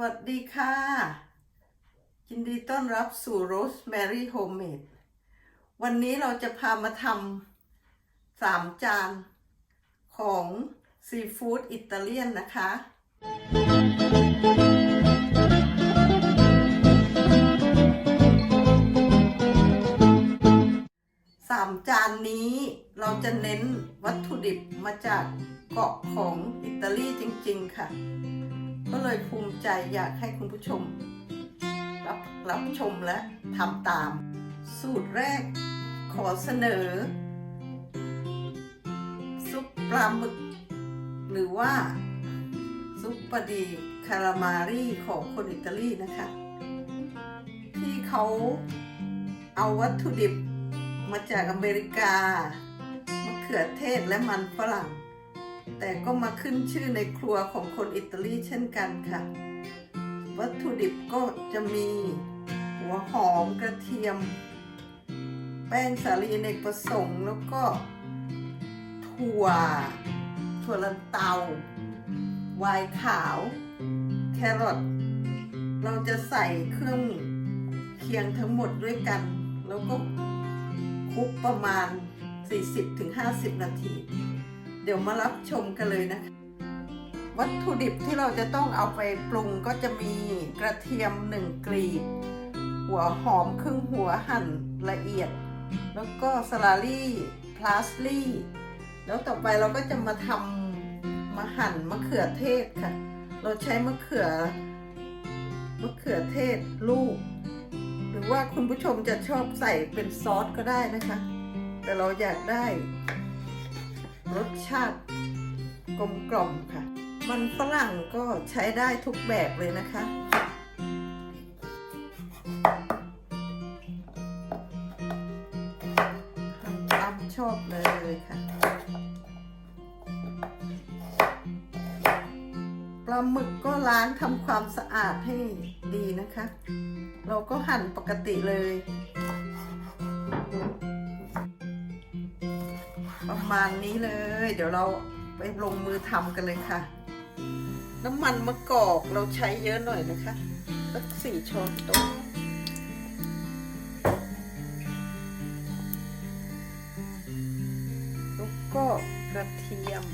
วัสดีค่ะยินดีต้อนรับสู่ Rosemary Homemade วันนี้เราจะพามาทำสามจานของซีฟู้ดอิตาเลียนนะคะสามจานนี้เราจะเน้นวัตถุดิบมาจากเกาะของอิตาลีจริง ๆ ค่ะ ก็เลยภูมิใจอยากให้คุณผู้ชม รับรับชมและทำตาม สูตรแรกขอเสนอ ซุปปลาหมึก หรือว่า ซุปปลาดีคารามารีของคนอิตาลีนะคะ ที่เขาเอาวัตถุดิบมาจากอเมริกามะเขือเทศและมันฝรั่ง แต่ก็มาขึ้นชื่อในครัวของคนอิตาลีเช่นกันค่ะ วัตถุดิบก็จะมีหัวหอมกระเทียม แป้งสาลีอเนกประสงค์แล้วก็ถั่ว ถั่วลันเตาไวน์ขาว แครอทเราจะใส่เครื่องเคียงทั้งหมดด้วยกัน แล้วก็คลุกประมาณ 40-50 นาที เดี๋ยวมารับชมกันเลยนะคะ วัตถุดิบที่เราจะต้องเอาไปปรุงก็จะมีกระเทียมหนึ่งกลีบ หัวหอมครึ่งหัวหั่นละเอียด แล้วก็สลาลี่พลาสลี่แล้วต่อไปเราก็จะมาทำมาหั่นมะเขือเทศค่ะ เราใช้มะเขือมะเขือเทศลูก หรือว่าคุณผู้ชมจะชอบใส่เป็นซอสก็ได้นะคะ แต่เราอยากได้ รสชาติกลมกล่อมค่ะ มันฝรั่งก็ใช้ได้ทุกแบบเลยนะคะทำตามชอบเลยค่ะ ปลาหมึกก็ล้างทำความสะอาดให้ดีนะคะ เราก็หั่นปกติเลย ประมาณนี้เลย เดี๋ยวเราไปลงมือทำกันเลยค่ะ น้ำมันมะกอกเราใช้เยอะหน่อยนะคะสักสี่ช้อนโต๊ะแล้วก็กระเทียม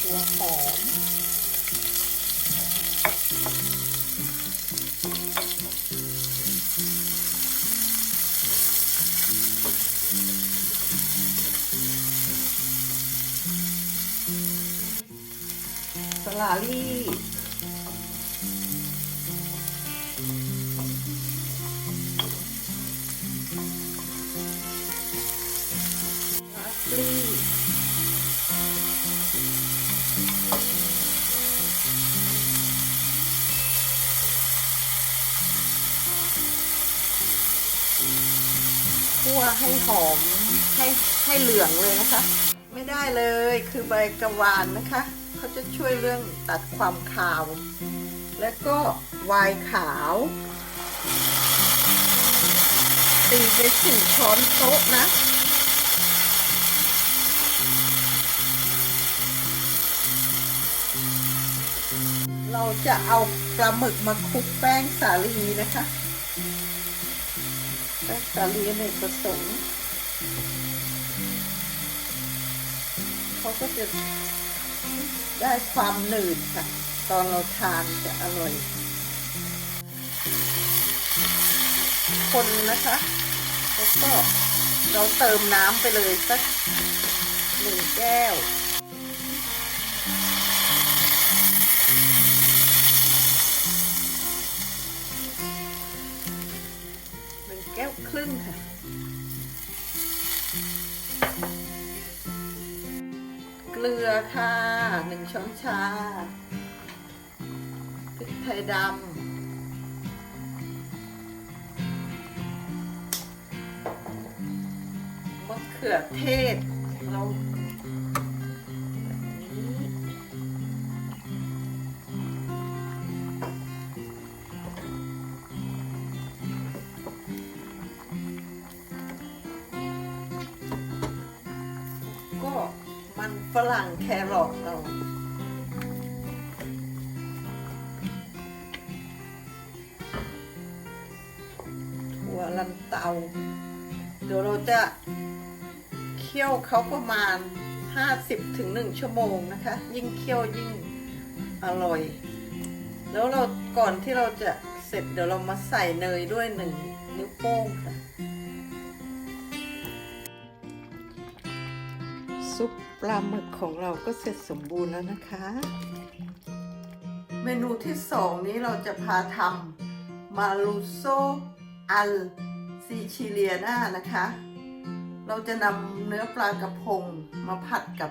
หัวหอม ลาลี่ลาสลี่คั่วให้หอมให้ให้เหลืองเลยนะคะ ไม่ได้เลยคือใบกระวานนะคะ เขาจะช่วยเรื่องตัดความคาว และก็วน์ขาวตีไปสี่ช้อนโต๊ะนะเราจะเอาปลาหมึกมาคลุกแป้งสาลีนะคะ แป้งสาลีอเนกระสงค์เขาก็จะ ได้ความหนืดค่ะ ตอนเราทานจะอร่อย คนนะคะแล้วก็เราเติมน้ำไปเลยสักหนึ่งแก้ว หนึ่งแก้วครึ่งค่ะ เกลือค่ะหนึ่งช้อนชาพริกไทยดำมะเขือเทศเรา ฝรั่งแครอทเราถั่วลันเตา เดี๋ยวเราจะเคี่ยวเขาประมาณ 50ถึง1ชั่วโมงนะคะ ยิ่งเคี่ยวยิ่งอร่อย แล้วเราก่อนที่เราจะเสร็จเดี๋ยวเรามาใส่เนยด้วยหนึ่งนิ้วโป้งค่ะ ปลาหมึกของเราก็เสร็จสมบูรณ์แล้วนะคะ เมนูที่สองนี้เราจะพาทำมาลูโซอัลซิชิเลียนานะคะ เราจะนำเนื้อปลากระพงมาผัดกับ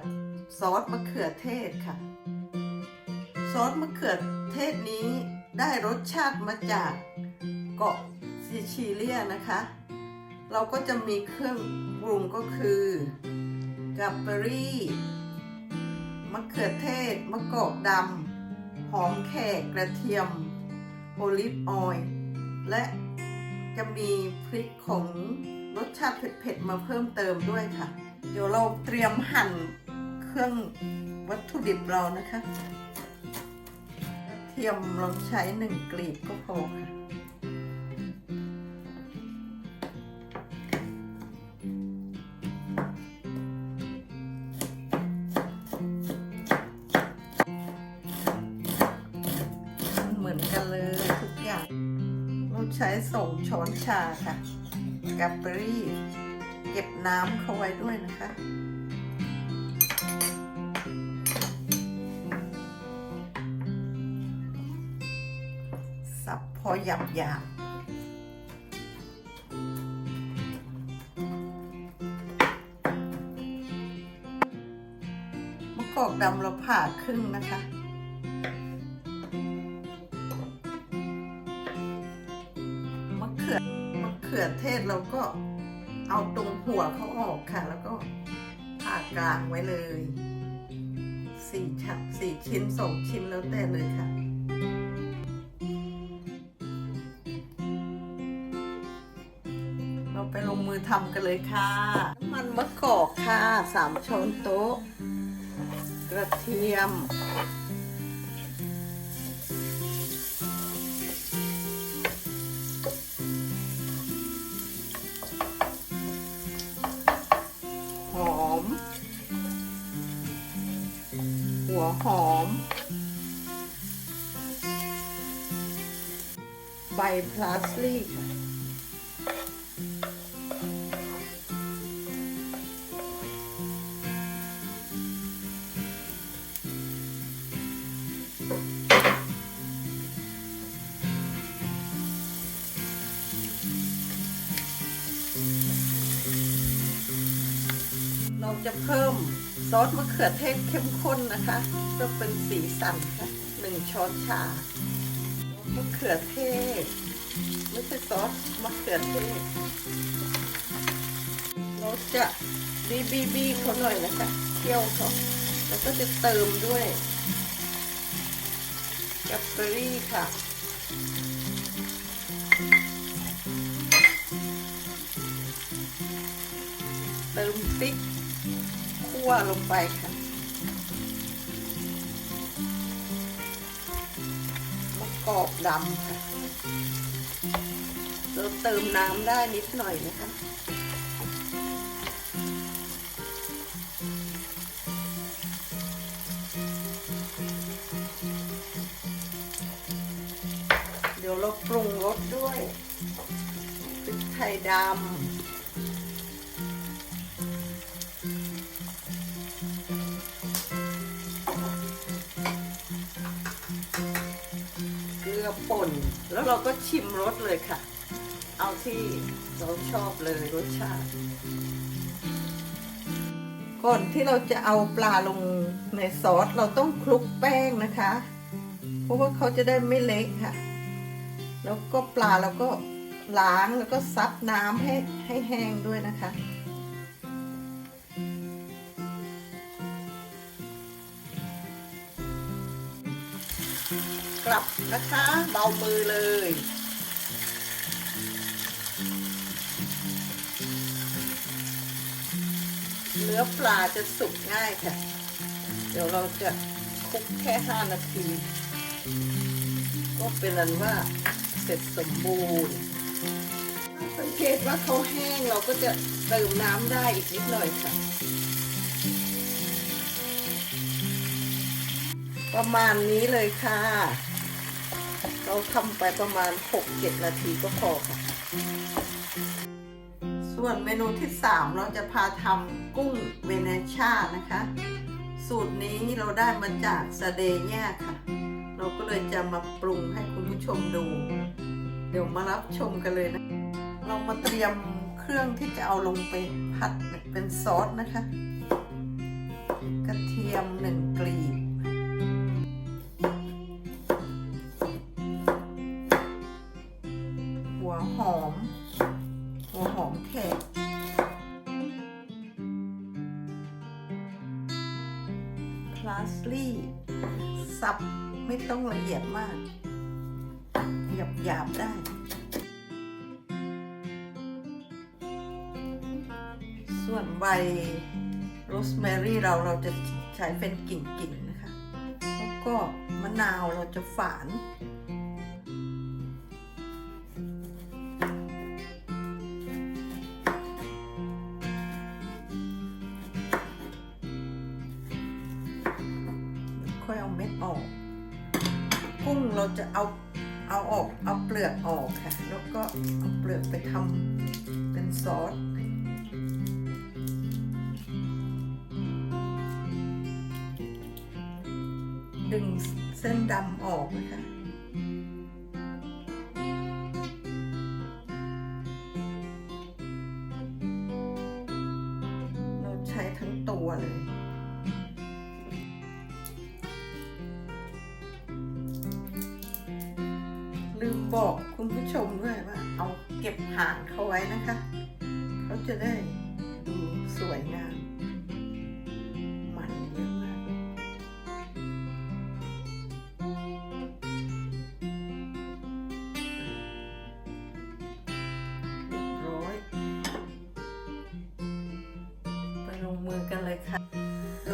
ซอสมะเขือเทศค่ะ ซอสมะเขือเทศนี้ได้รสชาติมาจากเกาะซิชิเลียนะคะ เราก็จะมีเครื่องปรุงก็คือ กัปเปอรี่มะเขือเทศ มะกอกดำ หอมแขกกระเทียม โอลิฟออยล์และจะมีพริกของรสชาติเผ็ดๆมาเพิ่มเติมด้วยค่ะ เดี๋ยวเราเตรียมหั่นเครื่องวัตถุดิบเรานะคะ กระเทียมเราใช้หนึ่งกลีบก็พอค่ะ ช้อนชาค่ะกัปเปอรี่เก็บน้ำเข้าไว้ด้วยนะคะสับพอหยาบหยาบมะกอกดำเราผ่าครึ่งนะคะ วเขาออกค่ะ แล้วก็ผ่ากลางไว้เลยสี่ชั้นสี่ชิ้นสองชิ้นแล้วแต่เลยค่ะเราไปลงมือทำกันเลยค่ะน้ำมันมะกอกค่ะสามช้อนโต๊ะ กระเทียม หัวหอม ใบพลาสลี่ค่ะเราจะเพิ่ม ซอสมะเขือเทศเข้มข้นนะคะเพื่อเป็นสีสันค่ะหนึ่งช้อนชามะเขือเทศไม่ใช่ซอสมะเขือเทศเราจะบีบีบีเขาหน่อยนะคะเคี่ยวเขาแล้วก็จะเติมด้วยแกปเปอรี่ค่ะ วลงไปค่ะมะกอกดำค่ะเราเติมน้ำได้นิดหน่อยนะคะเดี๋ยวเราปรุงรสด้วยพริกไทยดำ ป่น แล้วเราก็ชิมรสเลยค่ะ เอาที่เราชอบเลยรสชาติ ก่อนที่เราจะเอาปลาลงในซอสเราต้องคลุกแป้งนะคะ เพราะว่าเขาจะได้ไม่เละค่ะ แล้วก็ปลาเราก็ล้างแล้วก็ซับน้ำให้ให้แห้งด้วยนะคะ กลับนะคะ เบามือเลยเนื้อปลาจะสุกง่ายค่ะ เดี๋ยวเราจะคลุกแค่ 5 นาที ก็เป็นอันว่าเสร็จสมบูรณ์ สังเกตว่าเขาแห้งเราก็จะเติมน้ำได้อีกนิดหน่อยค่ะ ประมาณนี้เลยค่ะ เราทำไปประมาณ 6-7 นาทีก็พอค่ะ ส่วนเมนูที่ 3 เราจะพาทำกุ้งเวเนช่านะคะ สูตรนี้เราได้มาจากสเดเนียค่ะ เราก็เลยจะมาปรุงให้คุณผู้ชมดู เดี๋ยวมารับชมกันเลยนะ เรามาเตรียมเครื่องที่จะเอาลงไปผัดเป็นซอสนะคะ กระเทียมหนึ่งกลี หยาบหยาบๆได้ ส่วนใบโรสแมรี่เราเราจะใช้เป็นกิ่งๆนะคะ แล้วก็มะนาวเราจะฝาน ไปทำเป็นซอสดึงเส้นดำออกนะคะ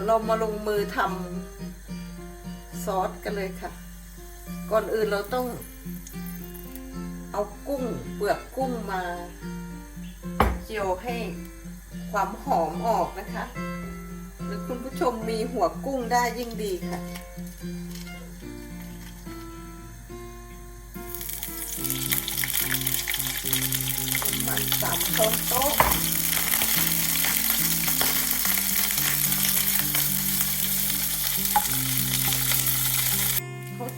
เรามาลงมือทำซอสกันเลยค่ะ ก่อนอื่นเราต้องเอากุ้งเปลือกกุ้งมาเจียวให้ความหอมออกนะคะ หรือคุณผู้ชมมีหัวกุ้งได้ยิ่งดีค่ะประมันสามช้อนโต๊ะ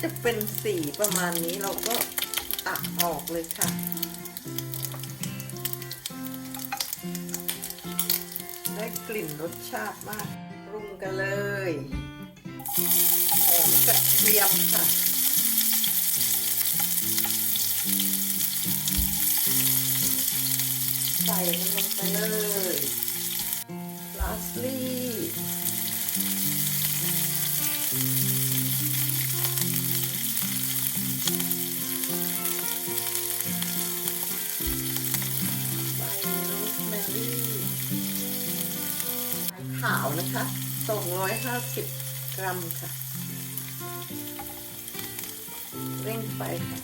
จะเป็นสีประมาณนี้เราก็ตักออกเลยค่ะ ได้กลิ่นรสชาติมากปรุงกันเลยหอมกระเทียมค่ะใส่มันลงไปเลยลาสลี่าวนะคะ250 กรัมค่ะ เร่งไฟค่ะ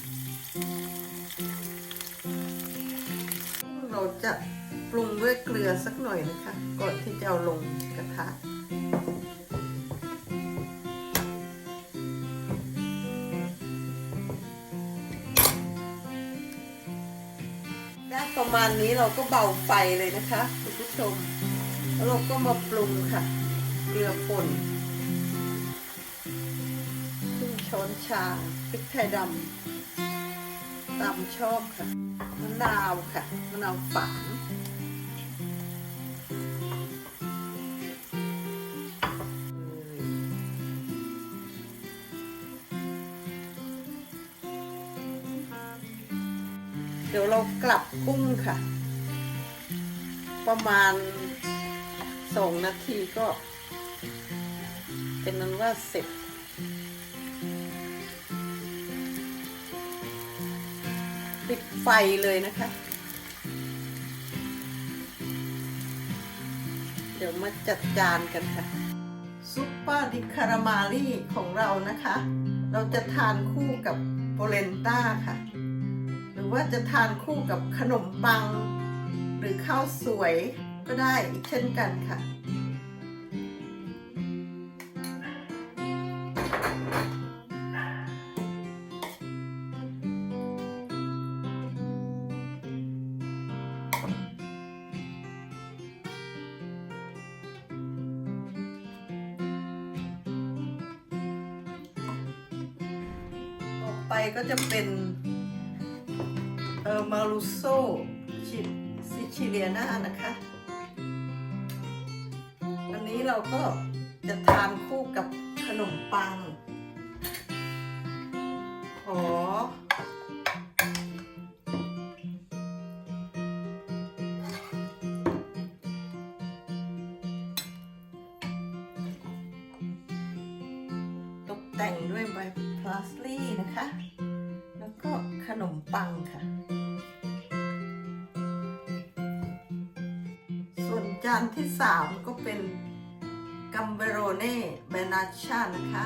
เราจะปรุงด้วยเกลือสักหน่อยนะคะ ก่อนที่จะเอาลงกระทะได้ประมาณนี้เราก็เบาไฟเลยนะคะ คุณผู้ชม แล้วเราก็มาปรุงค่ะ เกลือป่นครึ่งช้อนชาพริกไทยดำตามชอบค่ะมะนาวค่ะมะนาวฝานเดี๋ยวเรากลับกุ้งค่ะ ประมาณ สองนาทีก็ เป็นนั้นว่าเสร็จปิดไฟเลยนะคะ เดี๋ยวมาจัดจานกันค่ะ ซุปเปอร์ดิคารามารีของเรานะคะ เราจะทานคู่กับโปเลนต้าค่ะ หรือว่าจะทานคู่กับขนมปัง หรือข้าวสวย ก็ได้อีกเช่นกันค่ะ ต่อไปก็จะเป็นเออมารุโซชิซิชิเลียนานะคะ เราก็จะทานคู่กับขนมปัง ขอ ตกแต่งด้วยใบพลาสลี่นะคะ แล้วก็ขนมปังค่ะ ส่วนจานที่3ก็เป็น กัมเบโรเน่เบนาชานะคะ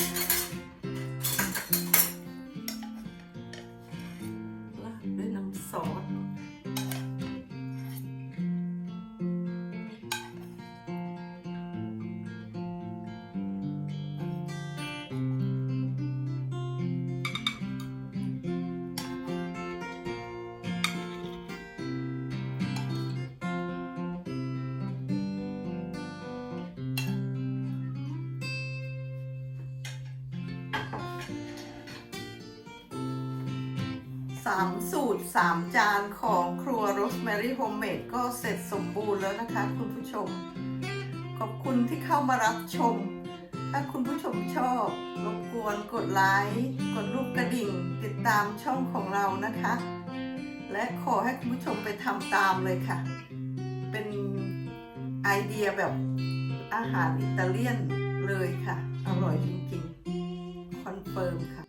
รา สอง 3 สูตร 3 จานของครัวโรสแมรี่โฮมเมดก็เสร็จสมบูรณ์แล้วนะคะคุณผู้ชม ขอบคุณที่เข้ามารับชม ถ้าคุณผู้ชมชอบรบกวนกดไลค์กดรูปกระดิ่ง ติดตามช่องของเรานะคะ และขอให้คุณผู้ชมไปทำตามเลยค่ะ เป็นไอเดียแบบอาหารอิตาเลียนเลยค่ะ อร่อยจริงๆ คอนเฟิร์มค่ะ